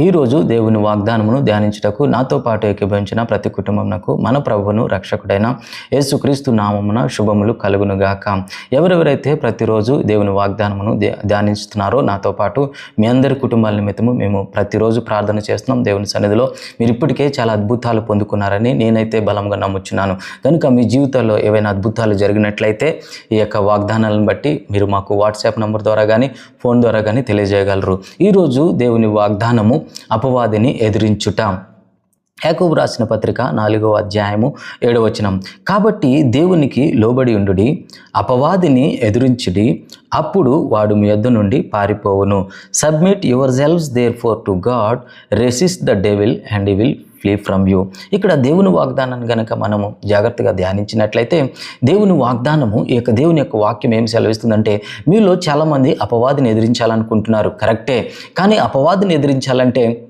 ఈరోజు దేవుని వాగ్దానమును ధ్యానించుటకు నాతో పాటు ఏకీభవించిన ప్రతి కుటుంబంకు మన ప్రభువును రక్షకుడైన యేసుక్రీస్తు నామమున శుభములు కలుగునుగాక. ఎవరెవరైతే ప్రతిరోజు దేవుని వాగ్దానమును ధ్యా- ధ్యానిస్తున్నారో నాతో పాటు మీ అందరి కుటుంబాల నిమిత్తము మేము ప్రతిరోజు ప్రార్థన చేస్తున్నాం. దేవుని సన్నిధిలో మీరు ఇప్పటికే చాలా అద్భుతాలు పొందుకున్నారని నేనైతే బలంగా నమ్ముచున్నాను. కనుక మీ జీవితంలో ఏవైనా అద్భుతాలు జరిగినట్లయితే ఈ యొక్క వాగ్దానాలను బట్టి మీరు మాకు వాట్సాప్ నంబర్ ద్వారా కానీ ఫోన్ ద్వారా కానీ తెలియజేయగలరు. ఈరోజు దేవుని వాగ్దానము అపవాదిని ఎదిరించుట. యాకోబు రాసిన పత్రిక నాలుగో అధ్యాయము ఏడవ వచనం. కాబట్టి దేవునికి లోబడి ఉండుడి అపవాదిని ఎదురించుడి అప్పుడు వాడు మీ యొద్ద నుండి పారిపోవును. Submit yourselves therefore to God resist the devil and he will flee from you. ఇక్కడ దేవుని వాగ్దానాన్ని గనక మనము జాగ్రత్తగా ధ్యానించినట్లయితే దేవుని వాగ్దానము ఈ యొక్క దేవుని యొక్క వాక్యం ఏం సెలవిస్తుందంటే మీలో చాలామంది అపవాదిని ఎదిరించాలనుకుంటున్నారు కరెక్టే. కానీ అపవాదిని ఎదిరించాలంటే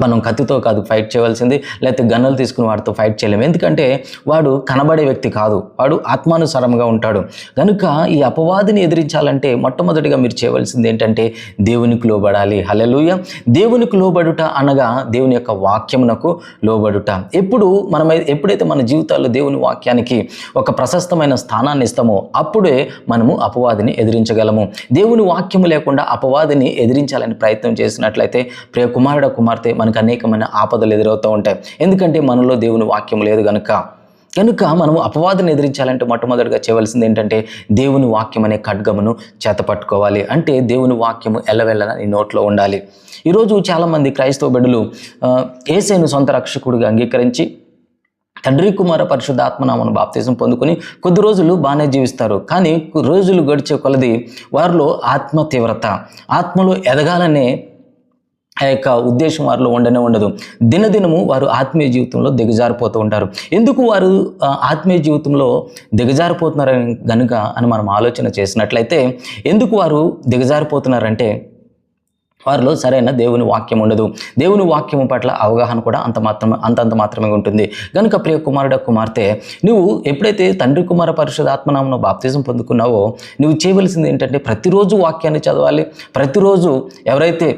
మనం కత్తితో కాదు ఫైట్ చేయవలసింది. లేకపోతే గన్నులు తీసుకుని వాడితో ఫైట్ చేయలేము. ఎందుకంటే వాడు కనబడే వ్యక్తి కాదు. వాడు ఆత్మానుసారంగా ఉంటాడు. కనుక ఈ అపవాదిని ఎదిరించాలంటే మొట్టమొదటిగా మీరు చేయవలసింది ఏంటంటే దేవునికి లోబడాలి. హలలుయ దేవునికి లోబడుట అనగా దేవుని యొక్క వాక్యమునకు లోబడుట. ఎప్పుడు మనం ఎప్పుడైతే మన జీవితాల్లో దేవుని వాక్యానికి ఒక ప్రశస్తమైన స్థానాన్ని ఇస్తామో అప్పుడే మనము అపవాదిని ఎదిరించగలము. దేవుని వాక్యము లేకుండా అపవాదిని ఎదిరించాలని ప్రయత్నం చేసినట్లయితే ప్రియ కుమారుడ కుమార్తె మనకు అనేకమైన ఆపదలు ఎదురవుతూ ఉంటాయి. ఎందుకంటే మనలో దేవుని వాక్యం లేదు కనుక కనుక మనము అపవాదం ఎదిరించాలంటే మొట్టమొదటిగా చేయవలసింది ఏంటంటే దేవుని వాక్యం అనే ఖడ్గమును చేతపట్టుకోవాలి అంటే దేవుని వాక్యము ఎల్లవెల్లన నీ నోట్లో ఉండాలి. ఈరోజు చాలామంది క్రైస్తవ బిడ్డలు ఏసైను సొంత రక్షకుడిగా అంగీకరించి తండ్రి కుమార పరిశుద్ధాత్మనామను బాప్తీసం పొందుకొని కొద్ది రోజులు బాగానే జీవిస్తారు. కానీ రోజులు గడిచే కొలది వారిలో ఆత్మ తీవ్రత ఆత్మలో ఎదగాలనే ఆ యొక్క ఉద్దేశం వారిలో ఉండనే ఉండదు. దినదినము వారు ఆత్మీయ జీవితంలో దిగజారిపోతూ ఉంటారు. ఎందుకు వారు ఆత్మీయ జీవితంలో దిగజారిపోతున్నారని గనుక అని మనం ఆలోచన చేసినట్లయితే ఎందుకు వారు దిగజారిపోతున్నారంటే వారిలో సరైన దేవుని వాక్యం ఉండదు. దేవుని వాక్యం పట్ల అవగాహన కూడా అంత మాత్రమే అంతంత మాత్రమే ఉంటుంది. కనుక ప్రియ కుమారుడ కుమార్తె నువ్వు ఎప్పుడైతే తండ్రి కుమార పరిశుధాత్మనామను బాప్తిజం పొందుకున్నావో నువ్వు చేయవలసింది ఏంటంటే ప్రతిరోజు వాక్యాన్ని చదవాలి. ప్రతిరోజు ఎవరైతే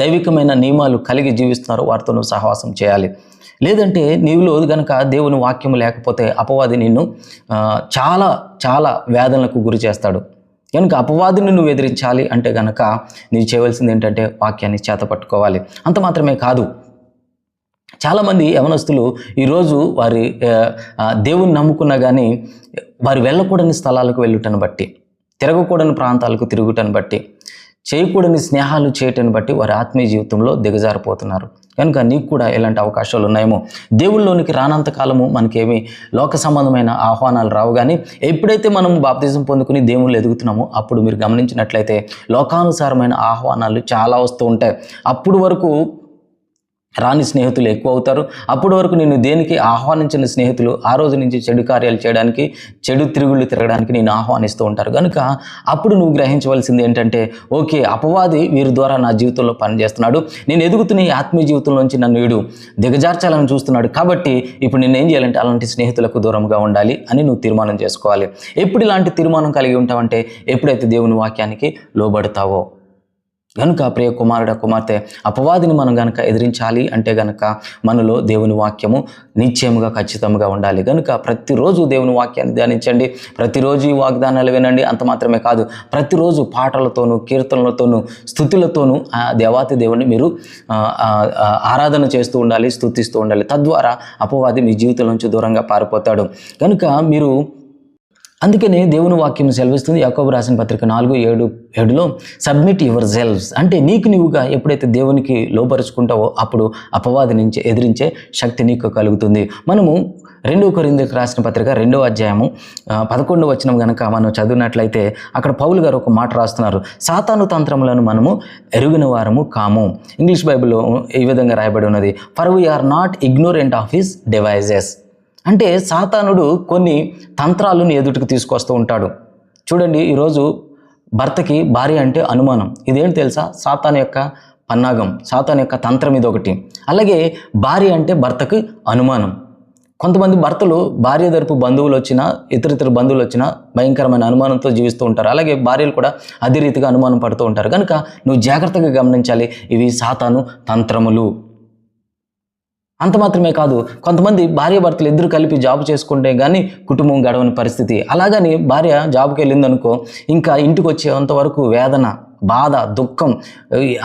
దైవికమైన నియమాలు కలిగి జీవిస్తున్నారో వారితో నువ్వు సహవాసం చేయాలి. లేదంటే నీవులో గనక దేవుని వాక్యం లేకపోతే అపవాది నిన్ను చాలా చాలా వేదనలకు గురి చేస్తాడు. కనుక అపవాదిని నువ్వు ఎదిరించాలి అంటే గనక నీవు చేయవలసింది ఏంటంటే వాక్యాన్ని చేత పట్టుకోవాలి అంత మాత్రమే కాదు. చాలామంది యవనస్తులు ఈరోజు వారి దేవుని నమ్ముకున్నా కానీ వారు వెళ్ళకూడని స్థలాలకు వెళ్ళుటను బట్టి తిరగకూడని ప్రాంతాలకు తిరుగుటను బట్టి చేయకూడని స్నేహాలు చేయటం బట్టి వారి ఆత్మీయ జీవితంలో దిగజారిపోతున్నారు. కనుక నీకు కూడా ఎలాంటి అవకాశాలు ఉన్నాయేమో దేవుళ్ళలోనికి రానంత కాలము మనకేమి లోక సంబంధమైన ఆహ్వానాలు రావు. కానీ ఎప్పుడైతే మనం బాప్తిజం పొందుకుని దేవుళ్ళు ఎదుగుతున్నామో అప్పుడు మీరు గమనించినట్లయితే లోకానుసారమైన ఆహ్వానాలు చాలా వస్తూ ఉంటాయి. అప్పుడు వరకు రాని స్నేహితులు ఎక్కువ అవుతారు అప్పటి వరకు నేను దేనికి ఆహ్వానించిన స్నేహితులు? ఆ రోజు నుంచి చెడు కార్యాలు చేయడానికి చెడు తిరుగుళ్ళు తిరగడానికి నేను ఆహ్వానిస్తూ ఉంటారు. కనుక అప్పుడు నువ్వు గ్రహించవలసింది ఏంటంటే ఓకే అపవాది వీరి ద్వారా నా జీవితంలో పనిచేస్తున్నాడు. నేను ఎదుగుతున్న ఈ ఆత్మీయ జీవితంలోంచి నన్ను వీడు దిగజార్చాలని చూస్తున్నాడు. కాబట్టి ఇప్పుడు నేను ఏం చేయాలంటే అలాంటి స్నేహితులకు దూరంగా ఉండాలి అని నువ్వు తీర్మానం చేసుకోవాలి. ఎప్పుడు ఇలాంటి తీర్మానం కలిగి ఉంటావంటే ఎప్పుడైతే దేవుని వాక్యానికి లోబడతావో? కనుక ప్రియ కుమారుడ కుమార్తె అపవాదిని మనం గనక ఎదిరించాలి అంటే గనక మనలో దేవుని వాక్యము నిశ్చయముగా ఖచ్చితంగా ఉండాలి. కనుక ప్రతిరోజు దేవుని వాక్యాన్ని ధ్యానించండి. ప్రతిరోజు ఈ వాగ్దానాలు వినండి. అంత మాత్రమే కాదు ప్రతిరోజు పాటలతోనూ కీర్తనలతోనూ స్థుతులతోనూ ఆ దేవాతి దేవుని మీరు ఆరాధన చేస్తూ ఉండాలి స్థుతిస్తూ ఉండాలి. తద్వారా అపవాది మీ జీవితం నుంచి దూరంగా పారిపోతాడు. కనుక మీరు అందుకనే దేవుని వాక్యం సెలవిస్తుంది. యాకోబు రాసిన పత్రిక నాలుగు ఏడు ఏడులో సబ్మిట్ యువర్ సెల్వ్స్. అంటే నీకు నీవుగా ఎప్పుడైతే దేవునికి లోపరుచుకుంటావో అప్పుడు అపవాది నుంచి ఎదిరించే శక్తి నీకు కలుగుతుంది. మనము రెండవ కొరిందకు రాసిన పత్రిక రెండవ అధ్యాయము పదకొండు పదకొండవ వచనం కనుక మనం చదివినట్లయితే అక్కడ పౌలు గారు ఒక మాట రాస్తున్నారు. సాతాను తంత్రములను మనము ఎరుగిన వారము కాము. ఇంగ్లీష్ బైబిల్లో ఈ విధంగా రాయబడి ఉన్నది. For we are not ignorant of his devices అంటే సాతానుడు కొన్ని తంత్రాలను ఎదుటికి తీసుకొస్తూ ఉంటాడు. చూడండి ఈరోజు భర్తకి భార్య అంటే అనుమానం. ఇదేంటి తెలుసా? సాతాన్ యొక్క పన్నాగం సాతాన్ యొక్క తంత్రం ఇది ఒకటి అలాగే భార్య అంటే భర్తకు అనుమానం. కొంతమంది భర్తలు భార్య తరపు బంధువులు వచ్చినా ఇతర ఇతర బంధువులు వచ్చినా భయంకరమైన అనుమానంతో జీవిస్తూ ఉంటారు. అలాగే భార్యలు కూడా అదే రీతిగా అనుమానం పడుతూ ఉంటారు. కనుక నువ్వు జాగ్రత్తగా గమనించాలి ఇవి సాతాను తంత్రములు. అంత మాత్రమే కాదు కొంతమంది భార్య భర్తలు ఇద్దరు కలిపి జాబ్ చేసుకుంటే కానీ కుటుంబం గడవని పరిస్థితి. అలాగని భార్య జాబ్కి వెళ్ళిందనుకో ఇంకా ఇంటికి వచ్చేంత వరకు వేదన బాధ దుఃఖం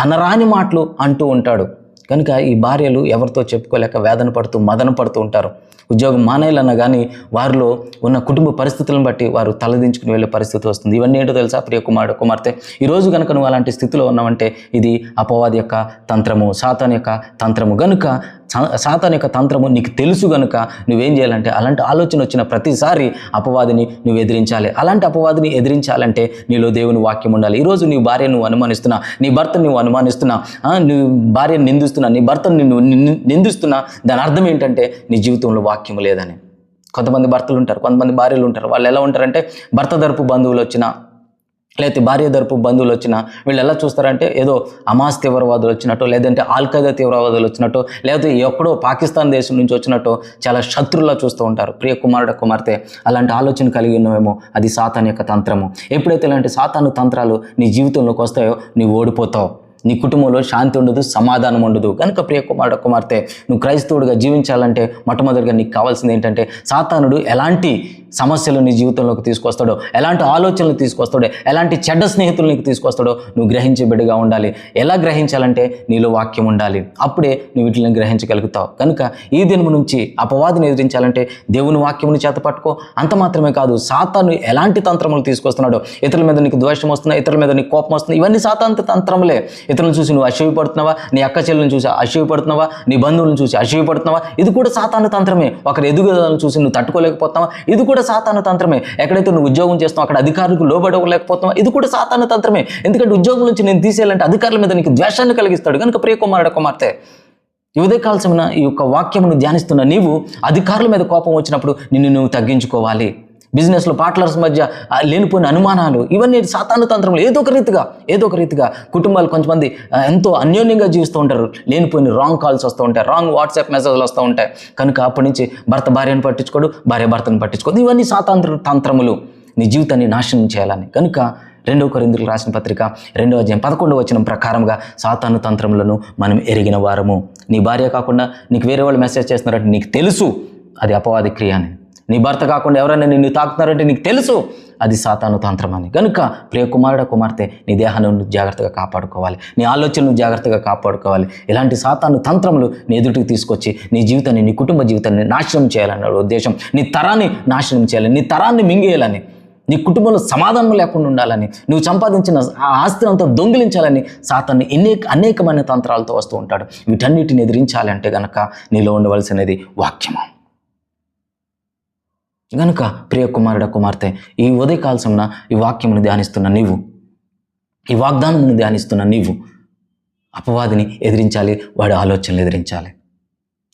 అనరాని మాటలు అంటూ ఉంటాడు. కనుక ఈ భార్యలు ఎవరితో చెప్పుకోలేక వేదన పడుతూ మదన పడుతూ ఉంటారు. ఉద్యోగం మానేయాలన్నా కానీ వారిలో ఉన్న కుటుంబ పరిస్థితులను బట్టి వారు తలదించుకుని వెళ్ళే పరిస్థితి వస్తుంది. ఇవన్నీ ఏంటో తెలుసా ప్రియ కుమారుడు కుమార్తె? ఈరోజు కనుక నువ్వు అలాంటి స్థితిలో ఉన్నావంటే ఇది అపవాది యొక్క తంత్రము సాతాన్ యొక్క తంత్రము. గనుక సాతాన్ యొక్క తంత్రము నీకు తెలుసు గనుక నువ్వేం చేయాలంటే అలాంటి ఆలోచన వచ్చిన ప్రతిసారి అపవాదిని నువ్వు ఎదిరించాలి. అలాంటి అపవాదిని ఎదిరించాలంటే నీలో దేవుని వాక్యం ఉండాలి. ఈరోజు నీ భార్య నువ్వు అనుమానిస్తున్నా నీ భర్త నువ్వు అనుమానిస్తున్నా నువ్వు భార్యను నిందిస్తున్నా నీ భర్తను నిన్ను నిన్ను నిందిస్తున్నా దాని అర్థం ఏంటంటే నీ జీవితంలో వాక్యం లేదని. కొంతమంది భర్తలు ఉంటారు కొంతమంది భార్యలు ఉంటారు. వాళ్ళు ఎలా ఉంటారంటే భర్త తరపు బంధువులు వచ్చినా లేకపోతే భార్య తరపు బంధువులు వచ్చినా వీళ్ళు ఎలా చూస్తారంటే ఏదో అమాస్ తీవ్రవాదులు వచ్చినట్టు లేదంటే ఆల్ఖైదా తీవ్రవాదులు వచ్చినట్టు లేకపోతే ఎక్కడో పాకిస్తాన్ దేశం నుంచి వచ్చినట్టు చాలా శత్రువులా చూస్తూ ఉంటారు. ప్రియ కుమారుడు కుమార్తె అలాంటి ఆలోచన కలిగి ఉన్నవేమో అది సాతాన్ యొక్క తంత్రము. ఎప్పుడైతే ఇలాంటి సాతాను తంత్రాలు నీ జీవితంలోకి వస్తాయో నీవు ఓడిపోతావు. నీ కుటుంబంలో శాంతి ఉండదు సమాధానం ఉండదు. కనుక ప్రియ కుమార్ కుమార్తె నువ్వు క్రైస్తవుడిగా జీవించాలంటే మొట్టమొదటిగా నీకు కావాల్సింది ఏంటంటే సాతానుడు ఎలాంటి సమస్యలు నీ జీవితంలోకి తీసుకొస్తాడో ఎలాంటి ఆలోచనలు తీసుకొస్తాడో ఎలాంటి చెడ్డ స్నేహితులు నీకు తీసుకొస్తాడో నువ్వు గ్రహించే బిడ్డగా ఉండాలి. ఎలా గ్రహించాలంటే నీలో వాక్యం ఉండాలి. అప్పుడే నువ్వు వీటిని గ్రహించగలుగుతావు. కనుక ఈ దినము నుంచి అపవాదిని ఎదిరించాలంటే దేవుని వాక్యముని చేత పట్టుకో. అంత మాత్రమే కాదు సాతాను ఎలాంటి తంత్రములు తీసుకొస్తున్నాడో ఇతరుల మీద నీకు ద్వేషం వస్తుందా ఇతరుల మీద నీకు కోపం వస్తుంది ఇవన్నీ సాతాంత తంత్రములే. ఇతరులను చూసి నువ్వు అసూయపడుతున్నావా నీ అక్క చెల్లెలను చూసి అసూయపడుతున్నావా నీ బంధువులను చూసి అసూయపడుతున్నావా ఇది కూడా సాతాను తంత్రమే. ఒకరి ఎదుగుదలను చూసి నువ్వు తట్టుకోలేకపోతున్నావా? ఇది కూడా సాతాను తంత్రమే. ఎక్కడైతే నువ్వు ఉద్యోగం చేస్తున్నావు అక్కడ అధికారులకు లోబడలేకపోతున్నావా ఇది కూడా సాతాను తంత్రమే. ఎందుకంటే ఉద్యోగం నుంచి నేను తీసేయాలంటే అధికారుల మీద నీకు ద్వేషాన్ని కలిగిస్తాడు. కనుక ప్రియ కుమారుడు కుమార్తె ఈ ఉదయకాల్సిన ఈ యొక్క వాక్యమును ధ్యానిస్తున్న నీవు అధికారుల మీద కోపం వచ్చినప్పుడు నిన్ను నువ్వు తగ్గించుకోవాలి. బిజినెస్లో పార్ట్నర్స్ మధ్య లేనిపోయిన అనుమానాలు ఇవన్నీ సాతాను తంత్రములు ఏదో ఒక రీతిగా ఏదో ఒక రీతిగా కుటుంబాలు కొంతమంది ఎంతో అన్యోన్యంగా జీవిస్తూ ఉంటారు. లేనిపోయిన రాంగ్ కాల్స్ వస్తూ ఉంటాయి రాంగ్ వాట్సాప్ మెసేజ్లు వస్తూ ఉంటాయి. కనుక అప్పటి నుంచి భర్త భార్యను పట్టించుకోడు భార్య భర్తను పట్టించుకోదు. ఇవన్నీ సాతాంత్ర తంత్రములు. నీ జీవితాన్ని నాశనం చేయాలని. కనుక రెండవ కొరిందులు రాసిన పత్రిక రెండవ అధ్యాయం పదకొండవ వచనం ప్రకారంగా సాతాను తంత్రములను మనం ఎరిగిన వారము. నీ భార్య కాకుండా నీకు వేరే వాళ్ళు మెసేజ్ చేస్తున్నారంటే నీకు తెలుసు. అది అపవాది క్రియ అని. నీ భర్త కాకుండా ఎవరైనా నిన్ను తాకుతున్నారంటే నీకు తెలుసు. అది సాతాను తంత్రం అని కనుక ప్రియ కుమారుడ కుమార్తె నీ దేహాన్ని నువ్వు జాగ్రత్తగా కాపాడుకోవాలి. నీ ఆలోచనను జాగ్రత్తగా కాపాడుకోవాలి. ఇలాంటి సాతాను తంత్రములు నీ ఎదుటికి తీసుకొచ్చి నీ జీవితాన్ని నీ కుటుంబ జీవితాన్ని నాశనం చేయాలన్న ఉద్దేశం నీ తరాన్ని నాశనం చేయాలని నీ తరాన్ని మింగేయాలని నీ కుటుంబంలో సమాధానం లేకుండా ఉండాలని నువ్వు సంపాదించిన ఆ ఆస్తిని అంతా దొంగిలించాలని సాతాన్ని అనేక అనేకమైన తంత్రాలతో వస్తూ ఉంటాడు. వీటన్నిటిని ఎదిరించాలంటే గనక నీలో ఉండవలసినది వాక్యము. గనుక ప్రియ కుమారుడ కుమార్తె ఈ ఉదయకాల సమన ఈ వాక్యమును ధ్యానిస్తున్న నీవు ఈ వాగ్దానమును ధ్యానిస్తున్న నీవు అపవాదిని ఎదిరించాలి వాడి ఆలోచనలు ఎదిరించాలి.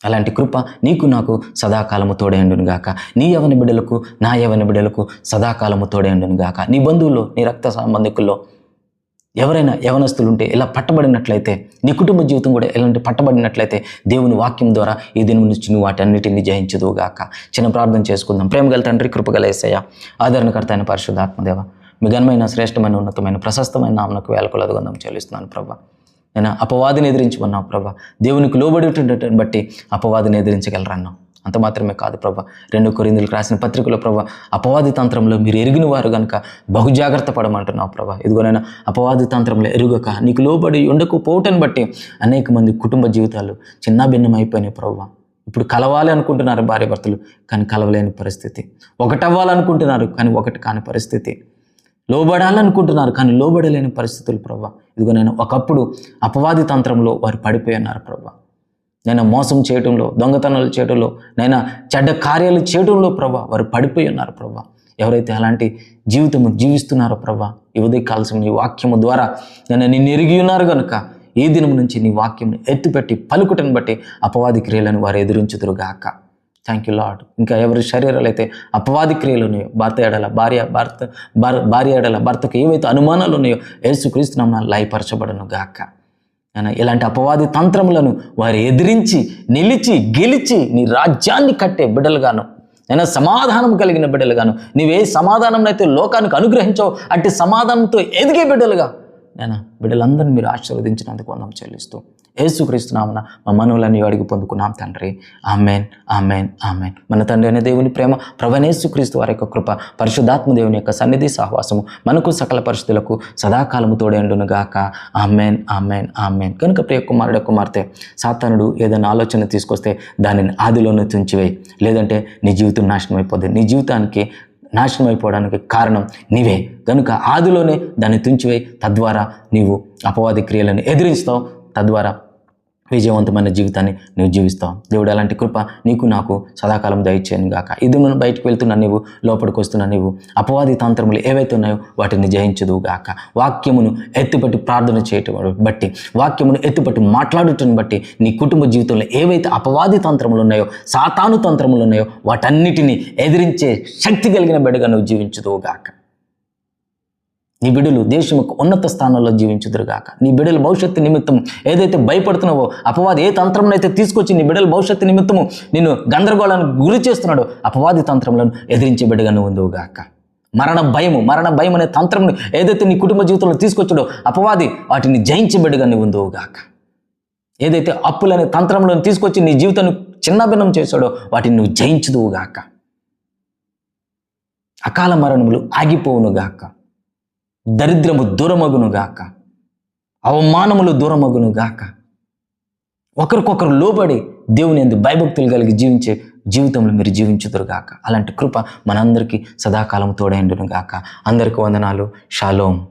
అలాంటి కృప నీకు నాకు సదాకాలము తోడేయండును గాక. నీ యవని బిడ్డలకు నా యవని బిడ్డలకు సదాకాలము తోడేయండును గాక. నీ బంధువుల్లో నీ రక్త సంబంధికుల్లో ఎవరైనా యవనస్తులు ఉంటే ఇలా పట్టబడినట్లయితే నీ కుటుంబ జీవితం కూడా ఎలాంటి పట్టబడినట్లయితే దేవుని వాక్యం ద్వారా ఈ దినం నుంచి నువ్వు వాటన్నిటిని జయించదువుగాక చిన్న ప్రార్థన చేసుకుందాం. ప్రేమగల తండ్రి కృపగల ఏసయ్య ఆదరణకర్త అయిన పరిశుద్ధాత్మదేవ మీ ఘనమైన శ్రేష్టమైన ఉన్నతమైన ప్రశస్తమైన నామనకు వేల కొలదుగంధం చెల్లిస్తున్నాను ప్రభా. నేను అపవాదిని ఎదిరించమన్నావు ప్రభా. దేవునికి లోబడేటటువంటి బట్టి అపవాదిని ఎదిరించగలరన్నావు. అంత మాత్రమే కాదు ప్రభ. రెండు కొరిందులకు రాసిన పత్రికలో ప్రభ అపవాది తంత్రంలో మీరు ఎరిగిన వారు కనుక బహు జాగ్రత్త పడమంటున్నావు ప్రభ. ఇదిగోనైనా అపవాది తంత్రంలో ఎరుగక నీకు లోబడి ఉండకపోవటం బట్టి అనేక మంది కుటుంబ జీవితాలు చిన్న భిన్నం అయిపోయినాయి ఇప్పుడు కలవాలి అనుకుంటున్నారు భార్య భర్తలు కానీ కలవలేని పరిస్థితి. ఒకటవ్వాలనుకుంటున్నారు కానీ ఒకటి కాని పరిస్థితి. లోబడాలనుకుంటున్నారు కానీ లోబడలేని పరిస్థితులు ప్రభా. ఇదిగో నేను ఒకప్పుడు అపవాది తంత్రంలో వారు పడిపోయి ఉన్నారు ప్రభా. నేను మోసం చేయటంలో దొంగతనాలు చేయటంలో నేను చెడ్డ కార్యాలు చేయటంలో ప్రభా వారు పడిపోయి ఉన్నారు ప్రభా. ఎవరైతే అలాంటి జీవితము జీవిస్తున్నారో ప్రభా ఈ ఉదయకాల్సిన నీ వాక్యము ద్వారా నేను నిన్ను ఎరిగి ఉన్నారు కనుక ఈ దినం నుంచి నీ వాక్యం ఎత్తుపెట్టి పలుకుటను బట్టి అపవాది క్రియలను వారు ఎదురించుదురుగాక థ్యాంక్ యూ లాడ్ ఇంకా ఎవరి శరీరాలు అయితే అపవాది క్రియలు ఉన్నాయో భర్త ఏడల భార్య భర్త భార్య ఏడల భర్తకు ఏవైతే అనుమానాలు ఉన్నాయో యేసుక్రీస్తు నమ్మ లయపరచబడను గాక. ఇలాంటి అపవాది తంత్రములను వారు ఎదిరించి నిలిచి గెలిచి నీ రాజ్యాన్ని కట్టే బిడ్డలుగాను. నేను సమాధానం కలిగిన బిడ్డలుగాను. నీవే సమాధానం అయితే లోకానికి అనుగ్రహించావు అట్టి సమాధానంతో ఎదిగే బిడ్డలుగా. నేను బిడ్డలందరినీ మీరు ఆశీర్వదించినందుకు వందం చెల్లిస్తూ ఏసుక్రీస్తునామన మా మనవులని అడిగి పొందుకున్నాం తండ్రి. ఆమెన్ ఆమెన్ ఆమెన్. మన తండ్రి అనే దేవుని ప్రేమ ప్రవణేసుక్రీస్తు వారి యొక్క కృప పరిశుద్ధాత్మ దేవుని యొక్క సన్నిధి సహవాసము మనకు సకల పరిస్థితులకు సదాకాలము తోడేండును గాక. ఆమెన్ ఆమెన్ ఆమెన్. కనుక ప్రియ కుమారుడు కుమార్తె సాతానుడు ఏదైనా ఆలోచన తీసుకొస్తే దానిని ఆదిలోనే తుంచివేయి. లేదంటే నీ జీవితం నాశనం అయిపోద్ది నీ జీవితానికి నాశనం అయిపోవడానికి కారణం నీవే. కనుక ఆదిలోనే దాన్ని తుంచివే తద్వారా నీవు అపవాది క్రియలను ఎదిరిస్తావు తద్వారా విజయవంతమైన జీవితాన్ని నువ్వు జీవిస్తావు. దేవుడు అలాంటి కృప నీకు నాకు సదాకాలం దయచేయను గాక. ఇది నువ్వు బయటకు వెళ్తున్నా నీవు లోపలికి వస్తున్నా నీవు అపవాది తంత్రములు ఏవైతే ఉన్నాయో వాటిని జయించదు గాక. వాక్యమును ఎత్తుపట్టి ప్రార్థన చేయటం బట్టి వాక్యమును ఎత్తుపట్టి మాట్లాడటం బట్టి నీ కుటుంబ జీవితంలో ఏవైతే అపవాది తంత్రములు ఉన్నాయో సాతాను తంత్రములు ఉన్నాయో వాటన్నిటిని ఎదిరించే శక్తి కలిగిన బిడ్డగా నువ్వు జీవించదు గాక. నీ బిడ్డలు దేశం యొక్క ఉన్నత స్థానంలో జీవించుదురుగాక. నీ బిడ్డల భవిష్యత్తు నిమిత్తం ఏదైతే భయపడుతున్నావో అపవాది ఏ తంత్రంలో తీసుకొచ్చి నీ బిడ్డల భవిష్యత్తు నిమిత్తము నేను గందరగోళానికి గురి చేస్తున్నాడో అపవాది తంత్రములను ఎదిరించే బిడ్డగా నువ్వు ఉందివుగాక. మరణ భయము మరణ భయం అనే తంత్రమును ఏదైతే నీ కుటుంబ జీవితంలో తీసుకొచ్చాడో అపవాది వాటిని జయించే బిడ్డగా నువ్వు ఉందువుగాక. ఏదైతే అప్పులనే తంత్రంలో తీసుకొచ్చి నీ జీవితాన్ని చిన్నభిన్నం చేశాడో వాటిని నువ్వు జయించుదువుగాక. అకాల మరణములు ఆగిపోవునుగాక. దరిద్రము దూరమగునుగాక అవమానములు దూరమగునుగాక ఒకరికొకరు లోబడి దేవుని ఎందు భయభక్తులు కలిగి జీవించే జీవితంలో మీరు జీవించుదురుగాక అలాంటి కృప మనందరికీ సదాకాలం తోడైండునుగాక అందరికీ వందనాలు. షాలోం.